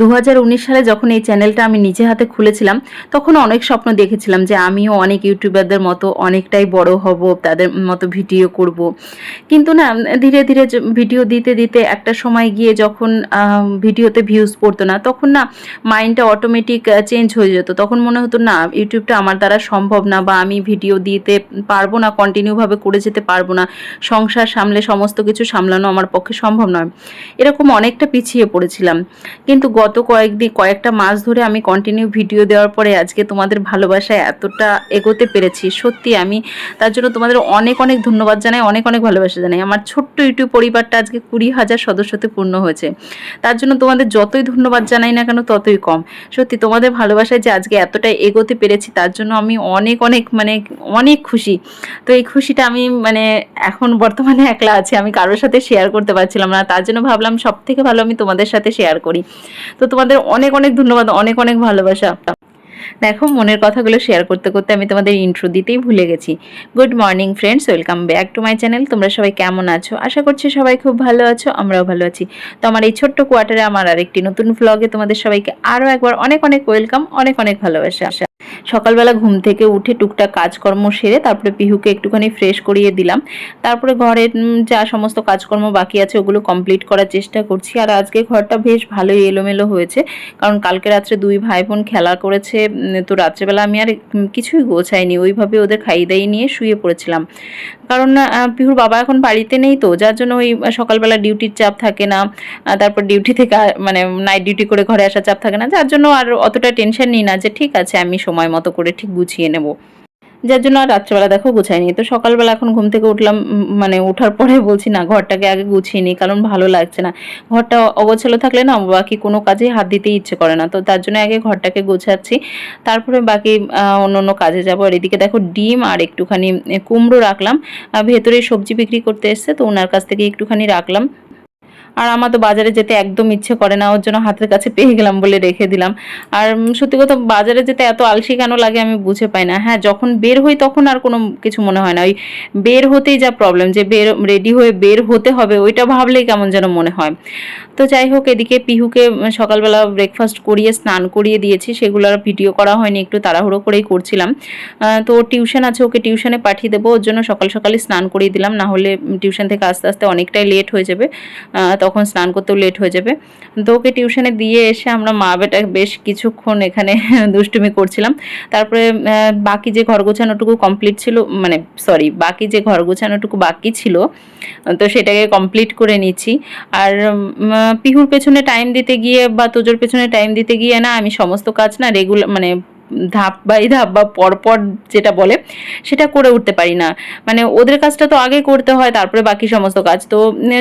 দু হাজার উনিশ সালে যখন এই চ্যানেলটা আমি নিজে হাতে খুলেছিলাম, তখন অনেক স্বপ্ন দেখেছিলাম যে আমিও অনেক ইউটিউবারদের মতো অনেকটাই বড় হব, তাদের মতো ভিডিও করব। কিন্তু না, ধীরে ধীরে ভিডিও দিতে দিতে একটা সময় গিয়ে যখন ভিডিওতে ভিউজ পড়তো না, তখন না মাইন্ডটা অটোমেটিক চেঞ্জ হয়ে যেত। তখন মনে হতো, না, ইউটিউবটা আমার দ্বারা সম্ভব না বা আমি ভিডিও দিতে পারব না কন্টিনিউভাবে করে যেতে পারব না, সংসার সামলে সমস্ত কিছু সামলানো আমার পক্ষে সম্ভব নয়। এরকম অনেকটা পিছিয়ে পড়েছিলাম। কিন্তু গত কয়েকদিন কয়েকটা মাস ধরে আমি কন্টিনিউ ভিডিও দেওয়ার পরে আজকে তোমাদের ভালোবাসায় এতটা এগোতে পেরেছি। সত্যি আমি তার জন্য তোমাদের অনেক অনেক ধন্যবাদ জানাই, অনেক অনেক ভালোবাসা জানাই। আমার ছোট্ট ইউটিউব পরিবারটা আজকে কুড়ি হাজার সদস্যতে পূর্ণ হয়েছে। তার জন্য তোমাদের যতই ধন্যবাদ জানাই না কেন, ততই কম। সত্যি তোমাদের ভালোবাসায় যে আজকে এতটা এগোতে পেরেছি, তার জন্য আমি অনেক অনেক মানে অনেক খুশি। তো এই খুশিটা আমি মানে এখন বর্তমানে একলা আছি, আমি কারোর সাথে শেয়ার করতে পারছিলাম না। তার জন্য ভাবলাম সব থেকে ভালো আমি তোমাদের সাথে শেয়ার করি। তো তোমাদের অনেক অনেক ধন্যবাদ, অনেক অনেক ভালোবাসা। দেখো, মনের কথাগুলো শেয়ার করতে করতে আমি তোমাদের ইন্ট্রো দিতেই ভুলে গেছি। Good morning friends welcome back to my channel তোমরা সবাই কেমন আছো? আশা করছি সবাই খুব ভালো আছো, আমরাও ভালো আছি। তো আমার এই ছোট্ট কোয়ার্টারে আমার আরেকটি নতুন ভ্লগে তোমাদের সবাইকে আরও একবার অনেক অনেক ওয়েলকাম অনেক অনেক ভালোবাসা। সকালবেলা ঘুম থেকে উঠে টুকটাক কাজকর্ম সেরে তারপরে পিহুকে একটুখানি ফ্রেশ করিয়ে দিলাম। তারপরে ঘরের যা সমস্ত কাজকর্ম বাকি আছে ওগুলো কমপ্লিট করার চেষ্টা করছি। আর আজকে ঘরটা বেশ ভালোই এলোমেলো হয়েছে। কারণ কালকে রাত্রে দুই ভাই বোন খেলা করেছে তো রাত্রেবেলা আমি আর কিছুই গোছাইনি। ওইভাবে ওদের খাইয়ে দাইয়ে নিয়ে শুয়ে পড়েছিলাম। কারণ পিহুর বাবা এখন বাড়িতে নেই তো, যার জন্য ওই সকালবেলা ডিউটির চাপ থাকে না। তারপর ডিউটি থেকে মানে নাইট ডিউটি করে ঘরে আসার চাপ থাকে না। যার জন্য আর অতটা টেনশন নিই না যে, ঠিক আছে, আমি সময় মতো করে ঠিক গুছিয়ে নেব। যার জন্য আর রাত্রেবেলা দেখো গুছাইনি তো সকালবেলা এখন ঘুম থেকে উঠলাম মানে ওঠার পরে বলছি, না, ঘরটাকে আগে গুছিয়ে নিই, কারণ ভালো লাগছে না। ঘরটা অগোছালো থাকলে না, বাকি কোনো কাজে হাত দিতেই ইচ্ছে করে না। তো তার জন্য আগে ঘরটাকে গোছাচ্ছি। তারপরে বাকি অন্য অন্য কাজে যাব। আর এদিকে দেখো ডিম আর একটুখানি কুমড়ো রাখলাম। ভেতরে সবজি বিক্রি করতে এসছে, তো ওনার কাছ থেকে একটুখানি রাখলাম। আর আমার তো বাজারে যেতে একদম ইচ্ছে করে না, ওর জন্য হাতের কাছে পেয়ে গেলাম বলে রেখে দিলাম। আর সত্যি কথা বাজারে যেতে এত আলসি কেন লাগে আমি বুঝে পাই না। হ্যাঁ যখন বের হই তখন আর কোনো কিছু মনে হয় না। ওই বের হতেই যা প্রবলেম যে বের রেডি হয়ে বের হতে হবে, ওইটা ভাবলেই কেমন যেন মনে হয়। তো যাই হোক, এদিকে পিহুকে সকালবেলা ব্রেকফাস্ট করিয়ে, স্নান করিয়ে দিয়েছি। সেগুলো আর ভিডিও করা হয়নি, একটু তাড়াহুড়ো করেই করছিলাম। তো টিউশন আছে, ওকে টিউশনে পাঠিয়ে দেবো। ওর জন্য সকাল সকালে স্নান করিয়ে দিলাম। না হলে টিউশন থেকে আস্তে আস্তে অনেকটাই লেট হয়ে যাবে। তখন স্নান করতেও লেট হয়ে যাবে। তো ওকে টিউশনে দিয়ে এসে আমরা মা বেটা বেশ কিছুক্ষণ এখানে দুষ্টুমি করছিলাম। তারপরে বাকি যে ঘর গোছানোটুকু কমপ্লিট ছিল মানে সরি বাকি যে ঘর গোছানোটুকু বাকি ছিল, তো সেটাকে কমপ্লিট করে নিচ্ছি। আর পিহুর পেছনে টাইম দিতে গিয়ে বা তোজোর পেছনে টাইম দিতে গিয়ে না, আমি সমস্ত কাজ না রেগুলার মানে ধাপ বাই ধাপ বা পরপর যেটা বলে, সেটা করে উঠতে পারি না। মানে ওদের কাজটা তো আগে করতে হয়, তারপরে বাকি সমস্ত কাজ। তো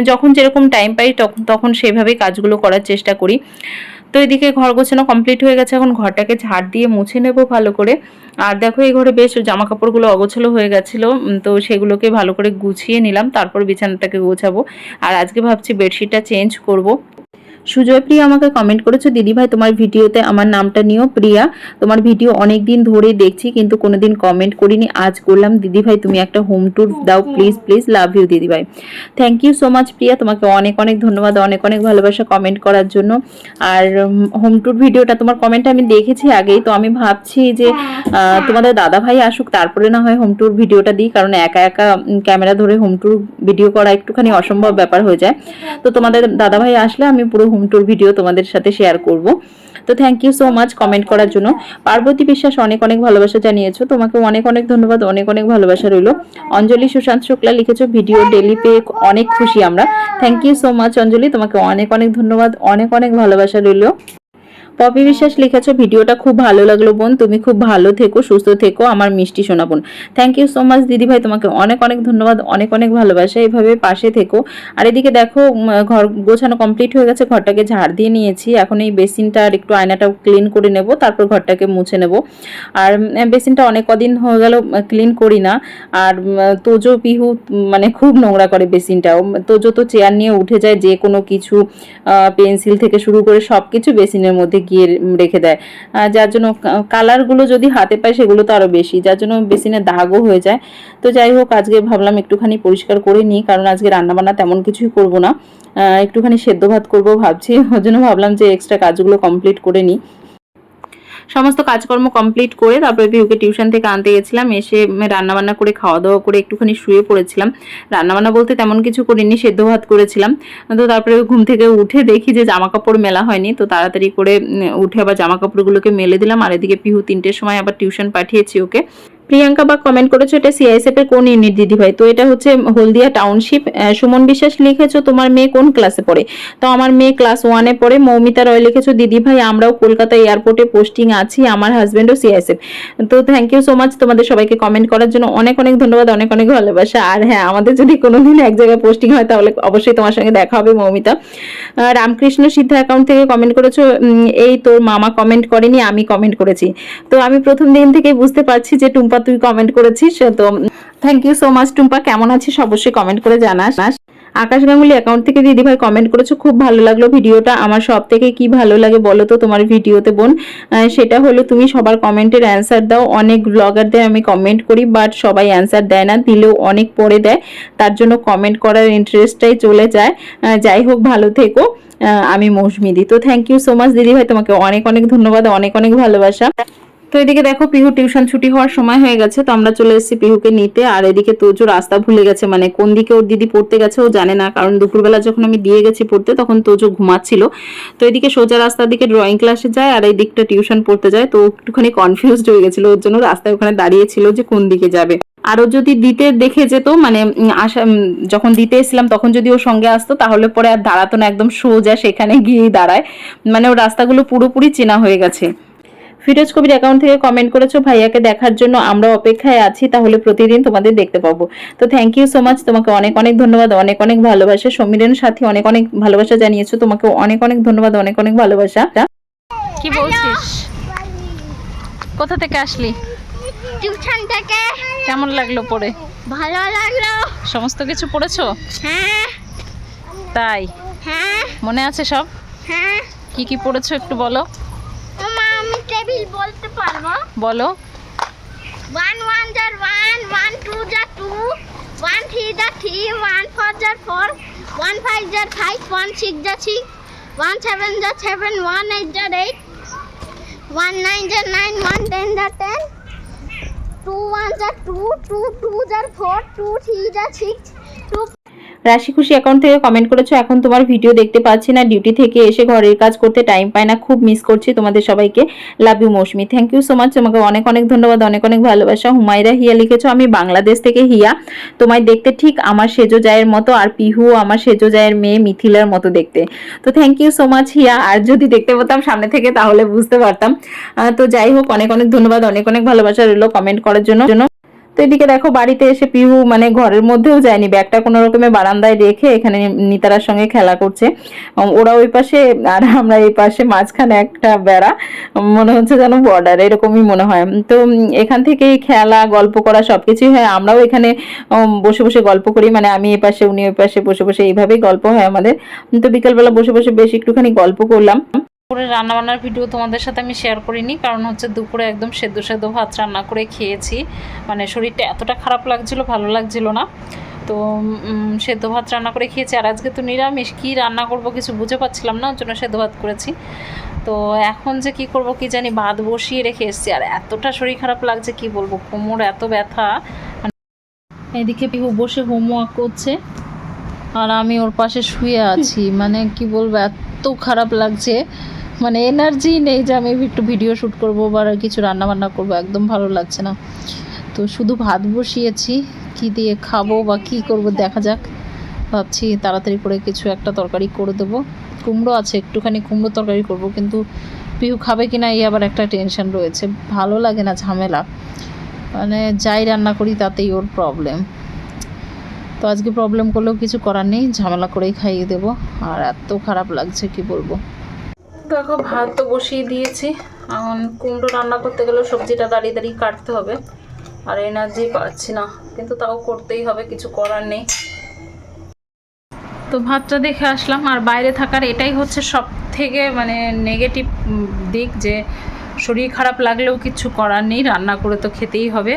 যখন যেরকম টাইম পাই তখন তখন সেভাবেই কাজগুলো করার চেষ্টা করি। তো এদিকে ঘর গোছানো কমপ্লিট হয়ে গেছে, এখন ঘরটাকে ঝাড় দিয়ে মুছে নেব ভালো করে। আর দেখো, এই ঘরে বেশ জামা কাপড়গুলো অগোছালো হয়ে গেছিল তো সেগুলোকে ভালো করে গুছিয়ে নিলাম, তারপর বিছানাটাকে গোছাবো। আর আজকে ভাবছি বেডশিটটা চেঞ্জ করব। সুজয় প্রিয়া আমাকে কমেন্ট করেছ দিদি ভাই তোমার ভিডিওতে আমার নামটা নিও প্রিয়া। তোমার ভিডিও অনেক দিন ধরে দেখছি, কিন্তু কোনোদিন কমেন্ট করিনি। আজ করলাম। দিদি ভাই তুমি একটা হোম ট্যুর দাও প্লিজ প্লিজ লাভ ইউ দিদি ভাই thank you so much Priya. তোমাকে অনেক অনেক ধন্যবাদ, অনেক অনেক ভালোবাসা কমেন্ট করার জন্য। আর হোম ট্যুর ভিডিওটা, তোমার কমেন্ট আমি দেখেছি আগেই, তো আমি ভাবছি যে তোমাদের দাদা ভাই আসুক, তারপরে না হয় হোম ট্যুর ভিডিওটা দিই, কারণ একা একা ক্যামেরা ধরে হোম ট্যুর ভিডিও করা একটুখানি অসম্ভব ব্যাপার হয়ে যায়। তো তোমাদের দাদা ভাই আসলে আমি পুরো হোম ট্যুর ভিডিও তোমাদের সাথে শেয়ার করব। তো thank you so much comment করার জন্য। পার্বতী বিশ্বাস অনেক অনেক ভালোবাসা জানিয়েছো। তোমাকে অনেক অনেক ধন্যবাদ, অনেক অনেক ভালোবাসা রইল। অঞ্জলি, সুশান্ত শুক্লা লিখেছো ভিডিও ডেলি পেয়ে অনেক খুশি আমরা। Thank you so much Anjali, তোমাকে অনেক অনেক ধন্যবাদ, অনেক অনেক ভালোবাসা রইল। পপি বিশ্বাস লিখেছো, ভিডিওটা খুব ভালো লাগল বোন। তুমি খুব ভালো থেকো, সুস্থ থেকো, আমার মিষ্টি শোনা বোন। থ্যাংক ইউ সো মাচ দিদি ভাই, তোমাকে অনেক অনেক ধন্যবাদ, অনেক অনেক ভালোবাসা। এইভাবে পাশে থেকো। আর এদিকে দেখো ঘর গোছানো কমপ্লিট হয়ে গেছে, ঘরটাকে ঝাড় দিয়ে নিয়েছি। এখন এই বেসিনটা আর একটু আয়নাটা ক্লিন করে নেব, তারপর ঘরটাকে মুছে নেব। আর বেসিনটা অনেক কদিন হয়ে গেল ক্লিন করি না। আর তোজো পিহু মানে খুব নোংরা করে বেসিনটাও। তোজো তো চেয়ার নিয়ে উঠে যায়, যে কোনো কিছু পেন্সিল থেকে শুরু করে সব কিছু বেসিনের মধ্যে ঢাকিয়ে রেখে দেয়। যার জন্য কালারগুলো যদি হাতে পায় সেগুলো তো আরও বেশি। যার জন্য বেসিনে দাগও হয়ে যায়। তো যাই হোক, আজকে ভাবলাম একটুখানি পরিষ্কার করে নিই, কারণ আজকে রান্নাবান্না তেমন কিছুই করব না। একটুখানি সেদ্ধ ভাত করব ভাবছি। ওর জন্য ভাবলাম যে এক্সট্রা কাজগুলো কমপ্লিট করে নিই। সমস্ত কাজকর্ম কমপ্লিট করে তারপরে বিহুকে টিউশন থেকে আনতে গেছিলাম, এসে রান্নাবান্না করে খাওয়া দাওয়া করে একটুখানি শুয়ে পড়েছিলাম। রান্নাবান্না বলতে তেমন কিছু করিনি, সেদ্ধ ভাত করেছিলাম। তো তারপরে ঘুম থেকে উঠে দেখি যে জামা কাপড় মেলা হয়নি, তো তাড়াতাড়ি করে উঠে আবার জামা কাপড়গুলোকে মেলে দিলাম। আর এদিকে পিহু তিনটের সময় আবার টিউশন পাঠিয়েছি ওকে। প্রিয়াঙ্কা বা কমেন্ট করেছ, এটা সিআইএসএফ এর কোন ইউনিট দিদি ভাই? তো এটা হচ্ছে হলদিয়া টাউনশিপ সুমন বিশ্বাস লিখেছো, তোমার মেয়ে কোন ক্লাসে পড়ে? তো আমার মেয়ে ক্লাস ওয়ানে পড়ে। মৌমিতা রয় লিখেছো, দিদি ভাই, আমরাও কলকাতা এয়ারপোর্টে পোস্টিং আছি, আমার হাজবেন্ডও সিআইএসএফ তো থ্যাংক ইউ সো মাচ তোমাদের সবাইকে কমেন্ট করার জন্য। অনেক অনেক ধন্যবাদ, অনেক অনেক ভালোবাসা। আর হ্যাঁ আমাদের যদি কোনোদিন এক জায়গায় পোস্টিং হয়, তাহলে অবশ্যই তোমার সঙ্গে দেখা হবে, মৌমিতা। রামকৃষ্ণ সিদ্ধা অ্যাকাউন্ট থেকে কমেন্ট করেছ এই তোর মামা কমেন্ট করেনি, আমি কমেন্ট করেছি। তো আমি প্রথম দিন থেকে বুঝতে পারছি যে টুম্পা তুই কমেন্ট করেছিস তো thank you so much Tumpa, কেমন আছিস অবশ্যই কমেন্ট করে জানাস। আকাশ গাঙ্গুলি অ্যাকাউন্ট থেকে দিদি ভাই কমেন্ট করেছ, খুব ভালো লাগল ভিডিওটা, আমার সব থেকে কি ভালো লাগে বলো তো তোমার ভিডিওতে বোন? সেটা হলো তুমি সবার কমেন্টের অ্যান্সার দাও, অনেক ব্লগারদের আমি কমেন্ট করি বাট সবাই অ্যান্সার দেয় না, দিলেও অনেক পড়ে দেয়, তার জন্য কমেন্ট করার ইন্টারেস্টটাই চলে যায়। যাই হোক, ভালো থেকো আমি মৌসুমিদি তো থ্যাংক ইউ সো মাচ দিদি ভাই, তোমাকে অনেক অনেক ধন্যবাদ, অনেক অনেক ভালোবাসা। তো এদিকে দেখো পিহু টিউশন ছুটি হওয়ার সময় হয়ে গেছে, তো আমরা চলে এসেছি পিহুকে নিতে। আর এদিকে তোজো রাস্তা ভুলে গেছে মানে কোন দিকে ওর দিদি পড়তে গেছে ও জানে না, কারণ দুপুরবেলা যখন আমি দিয়ে গেছি পড়তে তখন তোজো ঘুমাচ্ছিল। তো এদিকে সোজা রাস্তার দিকে ড্রয়িং ক্লাসে যায়, আর এই দিকটা টিউশন পড়তে যায়, তো একটুখানি কনফিউজড হয়ে গেছিল, ওর জন্য রাস্তায় ওখানে দাঁড়িয়েছিল যে কোন দিকে যাবে। আরও যদি দিতে দেখে যেত মানে আসা যখন দিতে এসেছিলাম, তখন যদি ওর সঙ্গে আসতো, তাহলে পরে আর দাঁড়াতো না, একদম সোজা সেখানে গিয়েই দাঁড়ায়। মানে ওর রাস্তাগুলো পুরোপুরি চেনা হয়ে গেছে। ফিরোজ কবির অ্যাকাউন্ট থেকে কমেন্ট করেছ ভাইয়াকে দেখার জন্য আমরা অপেক্ষায় আছি তাহলে প্রতিদিন তোমাদের দেখতে পাবো। তো থ্যাংক ইউ সো মাচ তোমাকে অনেক অনেক ধন্যবাদ অনেক অনেক ভালোবাসা। সমীরের সাথে অনেক অনেক ভালোবাসা জানিয়েছো তোমাকে অনেক অনেক ধন্যবাদ অনেক অনেক ভালোবাসা। কি বলছিস? কোথা থেকে আসলি? টিউশন থেকে। কেমন লাগল পড়ে? ভালো লাগল। সমস্ত কিছু পড়েছো? হ্যাঁ। তাই? হ্যাঁ। মনে আছে সব? হ্যাঁ। কি কি পড়েছো একটু বলো। টেবিল বলতে পারব? বলো। ওয়ান ওয়ান যার ওয়ান ওয়ান টু যার টু ওয়ান থ্রি যার থ্রি ওয়ান ফোর যার ফোর ওয়ান ফাইভ যার ফাইভ ওয়ান সিক্স যার সিক্স ওয়ান সেভেন যার সেভেন ওয়ান এইট যার এইট ওয়ান নাইন যার নাইন ওয়ান টেন যার টেন টু ওয়ান যার টু টু টু যার ফোর টু থ্রি যার সিক্স রাশি খুশি অ্যাকাউন্ট থেকে কমেন্ট করেছ, এখন তোমার ভিডিও দেখতে পাচ্ছি না ডিউটি থেকে এসে ঘরের কাজ করতে টাইম পায় না, খুব মিস করছি তোমাদের সবাইকে love you Mousumi thank you so much তোমাকে অনেক অনেক ধন্যবাদ, অনেক অনেক ভালোবাসা, হুমায়রা হিয়া লিখেছো, আমি বাংলাদেশ থেকে হিয়া, তোমায় দেখতে ঠিক আমার সেজো জায়ের মতো আর পিহু আমার সেজো জায়ের মেয়ে মিথিলার মতো দেখতে। তো thank you so much Hiya, আর যদি দেখতে পেতাম সামনে থেকে তাহলে বুঝতে পারতাম। তো যাই হোক, অনেক অনেক ধন্যবাদ, অনেক অনেক ভালোবাসা রইল কমেন্ট করার জন্য তো এদিকে দেখো বাড়িতে এসে পিহু মানে ঘরের মধ্যেও যায়নি। ব্যাগটা কোনো রকমে বারান্দায় রেখে এখানে নিতারার সঙ্গে খেলা করছে। ওরা ওই পাশে আর আমরা এই পাশে মাঝখানে একটা বেড়া মনে হচ্ছে যেন বর্ডার এরকমই মনে হয়। তো এখান থেকেই খেলা, গল্প করা সবকিছুই হয়। আমরাও এখানে বসে বসে গল্প করি। মানে আমি এই পাশে, উনি ওই পাশে বসে বসে এইভাবেই গল্প হয় আমাদের। তো বিকালবেলা বসে বসে বেশ একটুখানি গল্প করলাম। দুপুরে রান্নাবান্নার ভিডিও তোমাদের সাথে আমি শেয়ার করিনি, কারণ হচ্ছে দুপুরে একদম সেদ্ধ সেদ্ধ ভাত রান্না করে খেয়েছি। মানে শরীরটা এতটা খারাপ লাগছিল, ভালো লাগছিল না। তো সেদ্ধ ভাত রান্না করে খেয়েছি। আর আজকে তো নিরামিষ, কী রান্না করব কিছু বুঝে পাচ্ছিলাম না, ওর জন্য সেদ্ধ ভাত করেছি। তো এখন যে কি করব কি জানি, ভাত বসিয়ে রেখে এসেছি। আর এতটা শরীর খারাপ লাগছে, কি বলব, কোমর এত ব্যথা। এদিকে পিহু বসে হোমওয়ার্ক করছে। আর আমি ওর পাশে শুয়ে আছি। মানে কি বলব এত খারাপ লাগছে। মানে এনার্জি নেই যে আমি একটু ভিডিও শ্যুট করব বা কিছু রান্না বান্না করব, একদম ভালো লাগছে না। তো শুধু ভাত বসিয়েছি, কি দিয়ে খাব বা কি করব দেখা যাক। ভাবছি তাড়াতাড়ি করে কিছু একটা তরকারি করে দেবো। কুমড়ো আছে, একটুখানি কুমড়ো তরকারি করব, কিন্তু পিহু খাবে কি না এই আবার একটা টেনশন রয়েছে। ভালো লাগে না ঝামেলা। মানে যাই রান্না করি তাতেই ওর প্রবলেম তো আজকে প্রবলেম করলেও কিছু করার নেই, ঝামেলা করেই খাইয়ে দেবো। আর এত খারাপ লাগছে, কি বলব? দেখো, ভাত তো বসিয়ে দিয়েছি। এখন কুমড়ো রান্না করতে গেলেও সবজিটা দাঁড়িয়ে দাঁড়িয়ে কাটতে হবে। আর এনার্জি পাচ্ছি না, কিন্তু তাও করতেই হবে, কিছু করার নেই। তো ভাতটা দেখে আসলাম, আর বাইরে থাকার এটাই হচ্ছে সব থেকে মানে নেগেটিভ দিক যে শরীর খারাপ লাগলেও কিছু করার নেই, রান্না করে তো খেতেই হবে।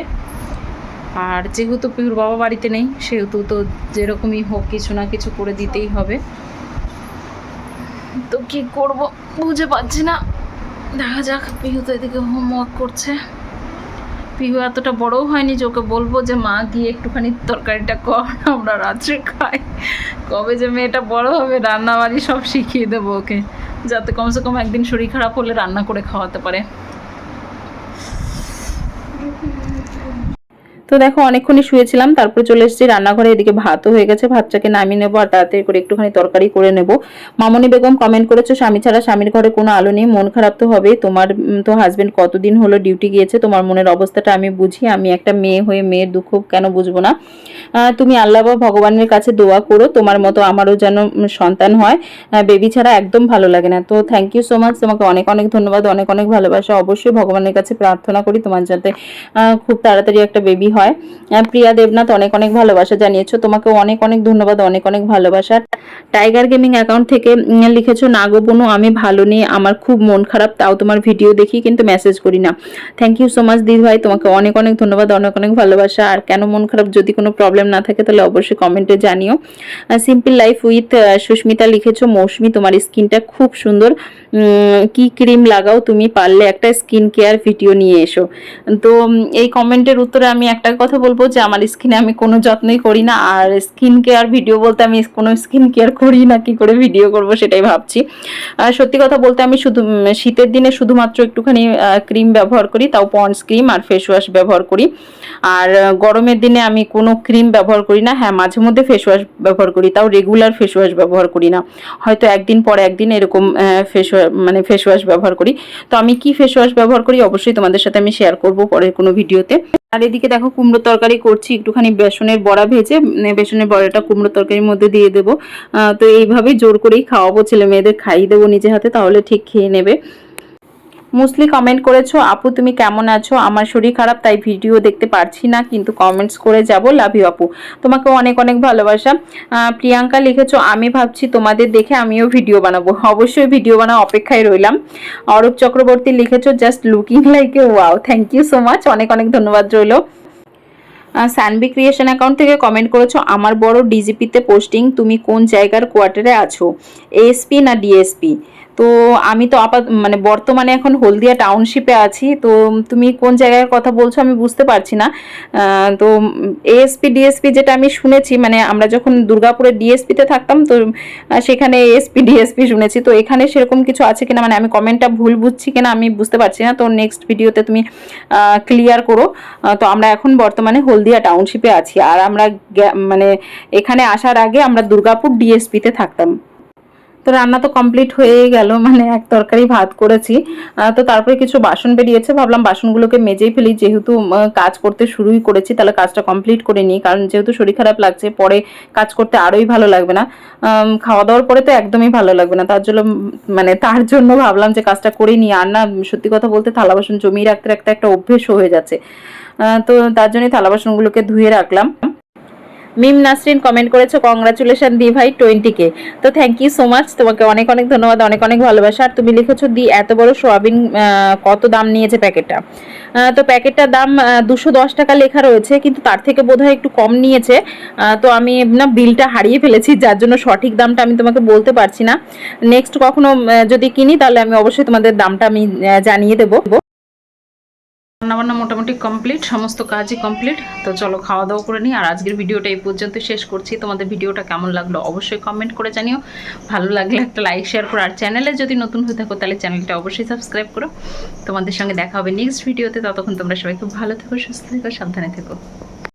আর যেহেতু পিউর বাবা বাড়িতে নেই, সেহেতু তো যেরকমই হোক কিছু না কিছু করে দিতেই হবে। তো কি করব? বুঝে পাচ্ছি না। দেখা যাক পিহু তো এদিকে হোমওয়ার্ক করছে। পিহু এতটা বড়ও হয়নি যে ওকে বলব যে, মা, গিয়ে একটুখানি তরকারিটা কর, আমরা রাত্রে খাই। কবে যে মেয়েটা বড় হবে, রান্নাবাড়ি সব শিখিয়ে দেবো ওকে। যাতে কমসে কম একদিন শরীর খারাপ হলে রান্না করে খাওয়াতে পারে। তো দেখো, অনেকক্ষণই শুয়েছিলাম, তারপরে চলে এসেছি রান্নাঘরে, এদিকে ভাতও হয়ে গেছে, ভাতটাকে নামিয়ে নেব আর তাড়াতাড়ি করে একটুখানি তরকারি করে নেব। মামনি বেগম কমেন্ট করেছ, স্বামী ছাড়া স্বামীর ঘরে কোনো আলো নেই, মন খারাপ তো হবে তোমার তো হাজবেন্ড কতদিন হলো ডিউটি গিয়েছে, তোমার মনের অবস্থাটা আমি বুঝি, আমি একটা মেয়ে হয়ে মেয়ের দুঃখ কেন বুঝব না। তুমি আল্লাহ বা ভগবানের কাছে দোয়া করো, তোমার মতো আমারও যেন সন্তান হয়। বেবি ছাড়া একদম ভালো লাগে না। তো থ্যাংক ইউ সো মাচ তোমাকে অনেক অনেক ধন্যবাদ, অনেক অনেক ভালোবাসা। অবশ্যই ভগবানের কাছে প্রার্থনা করি, তোমার যাতে খুব তাড়াতাড়ি একটা বেবি হয়। আহ, প্রিয়া দেবনাথ অনেক অনেক ভালোবাসা জানিয়েছো। তোমাকে অনেক অনেক ধন্যবাদ অনেক অনেক ভালোবাসা টাইগার গেমিং অ্যাকাউন্ট থেকে লিখেছো না গো আমি ভালো নেই আমার খুব মন খারাপ তাও তোমার ভিডিও দেখি কিন্তু মেসেজ করি না। থ্যাংক ইউ সো মাচ দিদি ভাই তোমাকে অনেক অনেক ধন্যবাদ অনেক অনেক ভালোবাসা। আর কেন মন খারাপ যদি কোনো প্রবলেম না থাকে তাহলে অবশ্যই কমেন্টে জানিও। সিম্পল লাইফ উইথ সুস্মিতা লিখেছো মৌসুমি তোমার স্কিনটা খুব সুন্দর। কি ক্রিম লাগাও তুমি পারলে একটা স্কিন কেয়ার ভিডিও নিয়ে এসো। তো এই কমেন্টের উত্তরে আমি একটা কথা বলব যে আমার স্কিনে আমি কোনো যত্নই করি না, আর স্কিন কেয়ার ভিডিও বলতে আমি কোনো স্কিন কেয়ার করি না, কি করে ভিডিও করব সেটাই ভাবছি। আর সত্যি কথা বলতে আমি শুধু শীতের দিনে শুধুমাত্র একটুখানি ক্রিম ব্যবহার করি, তাও পন্ডস ক্রিম আর ফেস ওয়াশ ব্যবহার করি। আর গরমের দিনে আমি কোনো ক্রিম ব্যবহার করি না হ্যাঁ মাঝে মধ্যে ফেস ওয়াশ ব্যবহার করি, তাও রেগুলার ফেস ওয়াশ ব্যবহার করি না। হয়তো একদিন পর একদিন এরকম ফেস মানে ফেস ওয়াশ ব্যবহার করি। তো আমি কি ফেস ওয়াশ ব্যবহার করি অবশ্যই তোমাদের সাথে আমি শেয়ার করব পরের কোনো ভিডিওতে আর এদিকে দেখো কুমড়ো তরকারি করছি, একটুখানি বেসনের বড়া ভেজে বেসনের বড়াটা কুমড়ো তরকারির মধ্যে দিয়ে দেবো। তো এইভাবেই জোর করেই খাওয়াবো, ছেলে মেয়েদের খাইয়ে দেবো নিজে হাতে, তাহলে ঠিক খেয়ে নেবে। মোস্টলি কমেন্ট করেছ, আপু তুমি কেমন আছো? আমার শরীর খারাপ, তাই ভিডিও দেখতে পারছি না, কিন্তু কমেন্টস করে যাব লাভ ইউ আপু। তোমাকে অনেক অনেক ভালোবাসা। প্রিয়াঙ্কা লিখেছো, আমি ভাবছি তোমাদের দেখে আমিও ভিডিও বানাবো। অবশ্যই ভিডিও বানাও অপেক্ষায় রইলাম। অরূপ চক্রবর্তী লিখেছো just looking like a wow thank you so much অনেক অনেক ধন্যবাদ রইল। সানবি ক্রিয়েশন অ্যাকাউন্ট থেকে কমেন্ট করেছ, আমার বড় ডিজিপিতে পোস্টিং তুমি কোন জায়গার কোয়ার্টারে আছো? এএসপি না ডিএসপি তো আমি তো আপাত মানে বর্তমানে এখন হলদিয়া টাউনশিপে আছি, তো তুমি কোন জায়গার কথা বলছো আমি বুঝতে পারছি না। তো এএসপি ডিএসপি যেটা আমি শুনেছি মানে আমরা যখন দুর্গাপুরে ডিএসপিতে থাকতাম, তো সেখানে এএসপি ডিএসপি শুনেছি। তো এখানে সেরকম কিছু আছে কিনা? মানে আমি কমেন্টটা ভুল বুঝছি কিনা আমি বুঝতে পারছি না। তো নেক্সট ভিডিওতে তুমি ক্লিয়ার করো। তো আমরা এখন বর্তমানে হলদিয়া টাউনশিপে আছি। আর আমরা মানে এখানে আসার আগে আমরা দুর্গাপুর ডিএসপিতে থাকতাম। তো রান্না তো কমপ্লিট হয়ে গেল মানে এক তরকারি ভাত করেছি। তো তারপরে কিছু বাসন বেরিয়েছে, ভাবলাম বাসনগুলোকে মেজেই ফেলি। যেহেতু কাজ করতে শুরুই করেছি, তাহলে কাজটা কমপ্লিট করে নিই, কারণ যেহেতু শরীর খারাপ লাগছে, পরে কাজ করতে আরোই ভালো লাগবে না। খাওয়া দাওয়ার পরে তো একদমই ভালো লাগবে না, তার জন্য মানে তার জন্য ভাবলাম যে কাজটা করে নিই। আর না, সত্যি কথা বলতে থালা বাসন জমিয়ে রাখতে রাখতে একটা অভ্যেসও হয়ে যাচ্ছে। তো তার জন্যই থালা বাসনগুলোকে ধুয়ে রাখলাম। মিম নাসরিন কমেন্ট করেছ কংগ্রাচুলেশন দি ভাই টোয়েন্টিকে তো থ্যাংক ইউ সো মাচ তোমাকে অনেক অনেক ধন্যবাদ, অনেক অনেক ভালোবাসা। আর তুমি লিখেছো, দি, এত বড় সোয়াবিন কত দাম নিয়েছে প্যাকেটটা। তো প্যাকেটটার দাম দুশো দশ টাকা লেখা রয়েছে, কিন্তু তার থেকে বোধহয় একটু কম নিয়েছে। তো আমি না বিলটা হারিয়ে ফেলেছি, যার জন্য সঠিক দামটা আমি তোমাকে বলতে পারছি না। নেক্সট কখনো যদি কিনি, তাহলে আমি অবশ্যই তোমাদের দামটা আমি জানিয়ে দেবো। রান্নাবান্না মোটামুটি কমপ্লিট, সমস্ত কাজই কমপ্লিট। তো চলো খাওয়া দাওয়া করে নিই। আর আজকের ভিডিওটা এই পর্যন্ত শেষ করছি। তোমাদের ভিডিওটা কেমন লাগল অবশ্যই কমেন্ট করে জানিও। ভালো লাগলে একটা লাইক শেয়ার করো। আর চ্যানেলে যদি নতুন হয়ে থাকো, তাহলে চ্যানেলটা অবশ্যই সাবস্ক্রাইব করো। তোমাদের সঙ্গে দেখা হবে নেক্সট ভিডিওতে ততক্ষণ তোমরা সবাই খুব ভালো থেকো, সুস্থ থেকো, সাবধানে থেকো।